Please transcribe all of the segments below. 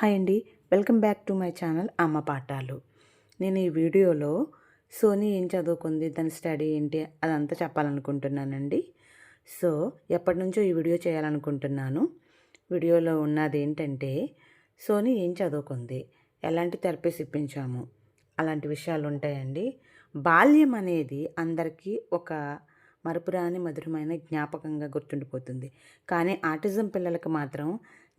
Hi అండి. Welcome back to my channel అమ్మ పాఠాలు. నేను ఈ వీడియోలో సోనీ ఏం చదువుకుంది దాని స్టడీ ఏంటి అదంతా చెప్పాలనుకుంటున్నానండి. సో ఎప్పటి నుంచో ఈ వీడియో చేయాలనుకుంటున్నాను. వీడియోలో ఉన్నది ఏంటంటే సోనీ ఏం చదువుకుంది ఎలాంటి థెరపీస్ ఇప్పించాము అలాంటి విషయాలు ఉంటాయండి బాల్యం అనేది అందరికీ ఒక మరపురాని మధురమైన జ్ఞాపకంగా గుర్తుండిపోతుంది. కానీ ఆటిజం పిల్లలకు మాత్రం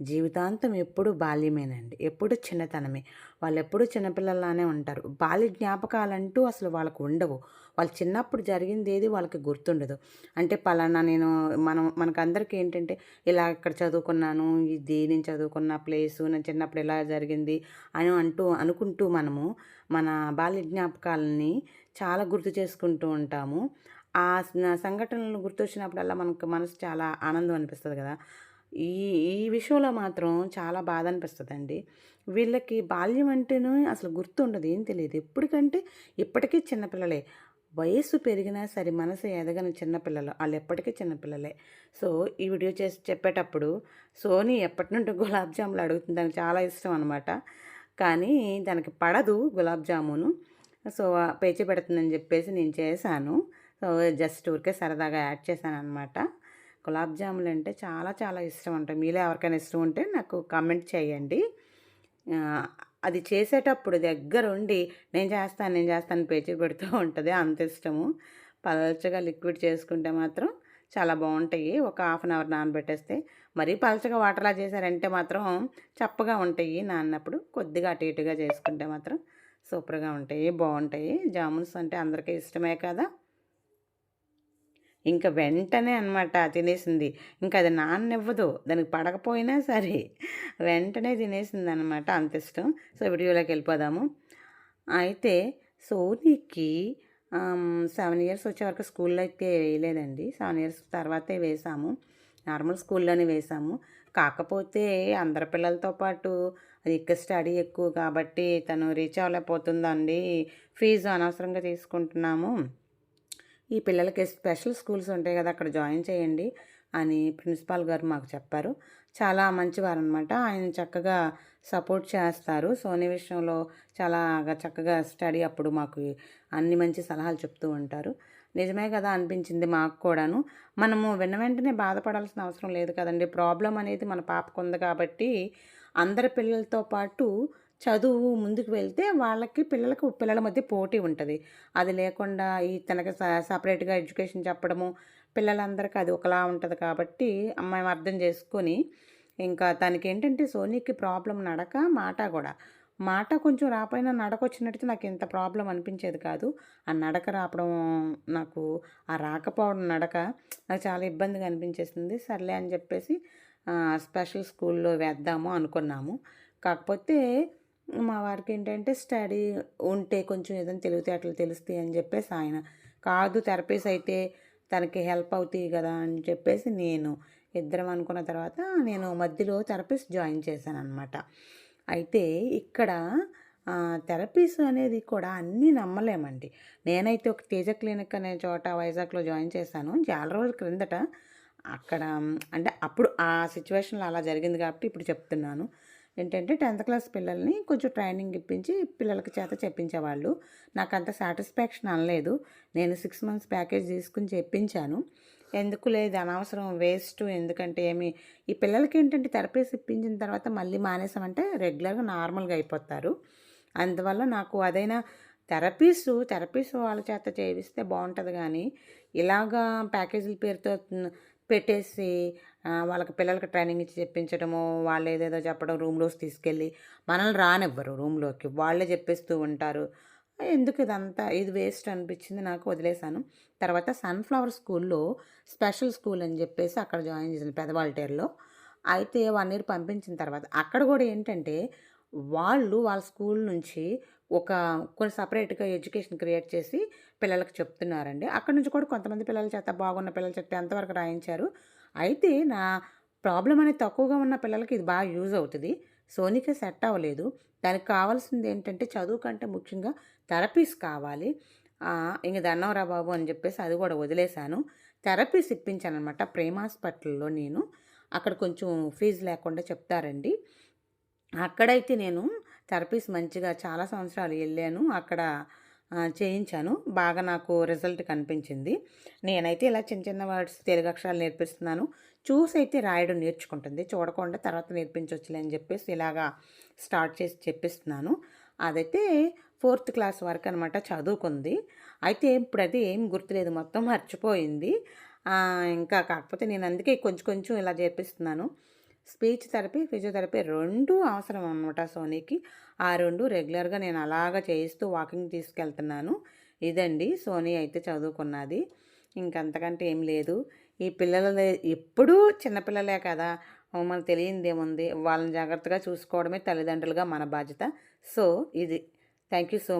జీవితాంతం ఎప్పుడు బాల్యమేనండి. ఎప్పుడు చిన్నతనమే. వాళ్ళు ఎప్పుడు చిన్నపిల్లలానే ఉంటారు. బాల్య జ్ఞాపకాలంటూ అసలు వాళ్ళకు ఉండవు. వాళ్ళు చిన్నప్పుడు జరిగింది ఏది వాళ్ళకి గుర్తుండదు. అంటే పలానా నేను మనం మనకందరికీ ఏంటంటే ఇలా ఇక్కడ చదువుకున్నాను ఇది నేను చదువుకున్న ప్లేసు నేను చిన్నప్పుడు ఇలా జరిగింది అని అంటూ అనుకుంటూ మనము మన బాల్య జ్ఞాపకాలని చాలా గుర్తు చేసుకుంటూ ఉంటాము. ఆ సంఘటనలు గుర్తొచ్చినప్పుడల్లా మనకు మనసు చాలా ఆనందం అనిపిస్తుంది కదా. ఈ ఈ విషయంలో మాత్రం చాలా బాధ అనిపిస్తుందండి వీళ్ళకి బాల్యం అంటేనే అసలు గుర్తుండదు ఏం తెలియదు ఎప్పటికంటే ఇప్పటికీ చిన్నపిల్లలే. వయస్సు పెరిగినా సరే మనసు ఎదగని చిన్నపిల్లలు వాళ్ళు ఎప్పటికీ చిన్నపిల్లలే. సో ఈ వీడియో చేసి చెప్పేటప్పుడు సోనీ ఎప్పటి నుండి గులాబ్ జాములు అడుగుతుంది. దానికి చాలా ఇష్టం అనమాట కానీ దానికి పడదు గులాబ్ జామును. సో పేచి పెడుతుందని చెప్పేసి నేను చేశాను. సో జస్ట్ ఊరికే సరదాగా యాడ్ చేశాను అనమాట గులాబ్ జాములు అంటే చాలా చాలా ఇష్టం అంట. మీలో ఎవరికైనా ఇష్టం ఉంటే నాకు కామెంట్ చేయండి. అది చేసేటప్పుడు దగ్గరుండి నేను చేస్తాను నేను చేస్తాను పేచీ పెడుతూ ఉంటుంది. అంత ఇష్టము. పలచగా లిక్విడ్ చేసుకుంటే మాత్రం చాలా బాగుంటాయి. ఒక హాఫ్ అన్ అవర్ నానబెట్టేస్తే మరీ పలచగా వాటర్లా చేశారంటే మాత్రం చప్పగా ఉంటాయి. నాన్నప్పుడు కొద్దిగా అటు ఇటుగా చేసుకుంటే మాత్రం సూపర్గా ఉంటాయి బాగుంటాయి. జామున్స్ అంటే అందరికీ ఇష్టమే కదా. ఇంకా వెంటనే అనమాట తినేసింది. ఇంకా అది నాన్నివ్వదు. దానికి పడకపోయినా సరే వెంటనే తినేసింది అనమాట అంత ఇష్టం. సో వీడియోలోకి వెళ్ళిపోదాము. అయితే సోనీకి సెవెన్ ఇయర్స్ వచ్చే వరకు స్కూల్లో అయితే వేయలేదండి. సెవెన్ ఇయర్స్ తర్వాతే వేసాము నార్మల్ స్కూల్లోనే వేసాము కాకపోతే అందరి పిల్లలతో పాటు అది ఇక్కడ స్టడీ ఎక్కువ కాబట్టి తను రీచ్ అవ్వలేకపోతుందండి. ఫీజు అనవసరంగా తీసుకుంటున్నాము. ఈ పిల్లలకి స్పెషల్ స్కూల్స్ ఉంటాయి కదా అక్కడ జాయిన్ చేయండి అని ప్రిన్సిపాల్ గారు మాకు చెప్పారు. చాలా మంచివారు అనమాట ఆయన చక్కగా సపోర్ట్ చేస్తారు. సోనీ విషయంలో చాలా చక్కగా స్టడీ అప్పుడు మాకు అన్ని మంచి సలహాలు చెప్తూ ఉంటారు. నిజమే కదా అనిపించింది మాకు కూడాను. మనము వెన్న వెంటనే బాధపడాల్సిన అవసరం లేదు కదండి. ప్రాబ్లం అనేది మన పాపకు ఉంది కాబట్టి అందరి పిల్లలతో పాటు చదువు ముందుకు వెళ్తే వాళ్ళకి పిల్లలకు పిల్లల మధ్య పోటీ ఉంటుంది. అది లేకుండా ఈ తనకి సపరేట్గా ఎడ్యుకేషన్ చెప్పడము పిల్లలందరికీ అది ఒకలా ఉంటుంది కాబట్టి అమ్మాయి అర్థం చేసుకొని ఇంకా తనకి ఏంటంటే సోనీకి ప్రాబ్లం నడక మాట కూడా. మాట కొంచెం రాపోయినా నడక వచ్చినట్టు నాకు ఇంత ప్రాబ్లం అనిపించేది కాదు. ఆ నడక రావడం నాకు ఆ రాకపోవడం నడక నాకు చాలా ఇబ్బందిగా అనిపించేసింది. సర్లే అని చెప్పేసి స్పెషల్ స్కూల్లో వేద్దాము అనుకున్నాము. కాకపోతే మా వారికి ఏంటంటే స్టడీ ఉంటే కొంచెం ఏదైనా తెలివితే అట్లా తెలుస్తాయి అని చెప్పేసి ఆయన. కాదు థెరపీస్ అయితే తనకి హెల్ప్ అవుతాయి కదా అని చెప్పేసి నేను ఇద్దరం అనుకున్న తర్వాత నేను మధ్యలో థెరపీస్ జాయిన్ చేశాను అనమాట అయితే ఇక్కడ థెరపీస్ అనేది కూడా అన్నీ నమ్మలేమండి. నేనైతే ఒక తేజ క్లినిక్ అనే చోట వైజాగ్లో జాయిన్ చేశాను. చాలా రోజుల క్రిందట అక్కడ అంటే అప్పుడు ఆ సిచ్యువేషన్లో అలా జరిగింది కాబట్టి ఇప్పుడు చెప్తున్నాను. ఏంటంటే టెన్త్ క్లాస్ పిల్లల్ని కొంచెం ట్రైనింగ్ ఇప్పించి పిల్లలకి చేత చెప్పించేవాళ్ళు. నాకు అంత సాటిస్ఫాక్షన్ అనలేదు. నేను సిక్స్ మంత్స్ ప్యాకేజ్ తీసుకుని చెప్పించాను. ఎందుకు లేదు? అనవసరం వేస్ట్. ఎందుకంటే ఏమి? ఈ పిల్లలకి ఏంటంటే థెరపీస్ ఇప్పించిన తర్వాత మళ్ళీ మానేసామంటే రెగ్యులర్గా నార్మల్గా అయిపోతారు. అందువల్ల నాకు అదైనా థెరపీస్ థెరపీస్ వాళ్ళ చేత చేయిస్తే బాగుంటుంది కానీ ఇలాగా ప్యాకేజీల పేరుతో పెట్టేసి వాళ్ళకి పిల్లలకి ట్రైనింగ్ ఇచ్చి చెప్పించడము వాళ్ళు ఏదేదో చెప్పడం రూమ్లోకి తీసుకెళ్ళి మనల్ని రానివ్వరు రూమ్లోకి. వాళ్ళే చెప్పేస్తూ ఉంటారు. ఎందుకు ఇదంతా? ఇది వేస్ట్ అనిపించింది నాకు వదిలేశాను. తర్వాత సన్ఫ్లవర్ స్కూల్లో స్పెషల్ స్కూల్ అని చెప్పేసి అక్కడ జాయిన్ చేశాను పెదవాల్టేర్లో అయితే వన్ ఇయర్ పంపించిన తర్వాత అక్కడ కూడా ఏంటంటే వాళ్ళు వాళ్ళ స్కూల్ నుంచి ఒక కొన్ని సపరేట్గా ఎడ్యుకేషన్ క్రియేట్ చేసి పిల్లలకు చెప్తున్నారండి. అక్కడ నుంచి కూడా కొంతమంది పిల్లల చేత బాగున్న పిల్లల చేత ఎంతవరకు రాయించారు. అయితే నా ప్రాబ్లం అనేది తక్కువగా ఉన్న పిల్లలకి ఇది బాగా యూజ్ అవుతుంది. సోనికే సెట్ అవ్వలేదు. దానికి కావాల్సింది ఏంటంటే చదువు కంటే ముఖ్యంగా థెరపీస్ కావాలి. ఇంక దన్నవరా బాబు అని చెప్పేసి అది కూడా వదిలేశాను. థెరపీస్ ఇప్పించాను అనమాట ప్రేమ హాస్పిటల్లో నేను. అక్కడ కొంచెం ఫీజు లేకుండా చెప్తారండి. అక్కడైతే నేను థెరపీస్ మంచిగా చాలా సంవత్సరాలు వెళ్ళాను. అక్కడ చేయించాను. బాగా నాకు రిజల్ట్ కనిపించింది. నేనైతే ఇలా చిన్న చిన్న వర్డ్స్ తెలుగు అక్షరాలు నేర్పిస్తున్నాను. చూసి అయితే రాయడం నేర్చుకుంటుంది. చూడకుండా తర్వాత నేర్పించవచ్చులే అని చెప్పేసి ఇలాగా స్టార్ట్ చేసి చెప్పిస్తున్నాను. అదైతే ఫోర్త్ క్లాస్ వరకు అనమాట చదువుకుంది. అయితే ఇప్పుడు అది ఏం గుర్తులేదు. మొత్తం మర్చిపోయింది. ఇంకా కాకపోతే నేను అందుకే కొంచెం కొంచెం ఇలా చేపిస్తున్నాను. స్పీచ్ థెరపీ ఫిజియోథెరపీ రెండు అవసరం అనమాట సోనీకి. ఆ రెండు రెగ్యులర్గా నేను అలాగా చేయిస్తూ వాకింగ్ తీసుకెళ్తున్నాను. ఇదండి సోనీ అయితే చదువుకున్నది. ఇంకంతకంటే ఏం లేదు. ఈ పిల్లల ఎప్పుడూ చిన్నపిల్లలే కదా. మనకు తెలియంది ఏముంది? వాళ్ళని జాగ్రత్తగా చూసుకోవడమే తల్లిదండ్రులుగా మన బాధ్యత. సో ఇది. Thank you so much